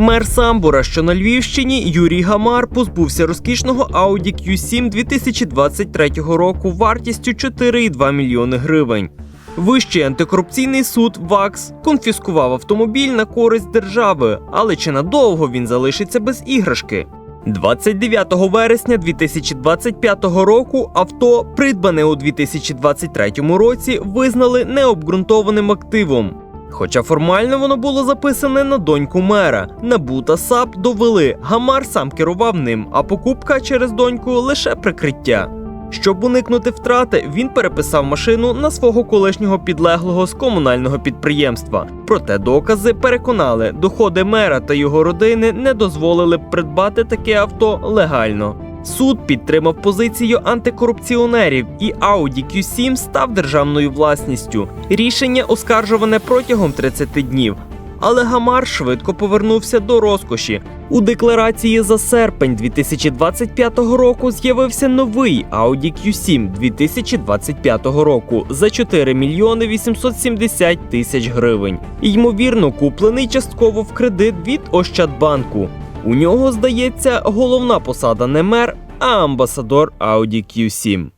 Мер Самбура, що на Львівщині, Юрій Гамар позбувся розкішного Audi Q7 2023 року вартістю 4,2 мільйони гривень. Вищий антикорупційний суд ВАКС конфіскував автомобіль на користь держави, але чи надовго він залишиться без іграшки? 29 вересня 2025 року авто, придбане у 2023 році, визнали необґрунтованим активом. Хоча формально воно було записане на доньку мера. НАБУ та САП довели, Гамар сам керував ним, а покупка через доньку лише прикриття. Щоб уникнути втрати, він переписав машину на свого колишнього підлеглого з комунального підприємства. Проте докази переконали, доходи мера та його родини не дозволили б придбати таке авто легально. Суд підтримав позицію антикорупціонерів, і Audi Q7 став державною власністю. Рішення оскаржуване протягом 30 днів. Але Гамар швидко повернувся до розкоші. У декларації за серпень 2025 року з'явився новий Audi Q7 2025 року за 4 мільйони 870 тисяч гривень. Ймовірно, куплений частково в кредит від Ощадбанку. У нього, здається, головна посада не мер, а амбасадор Audi Q7.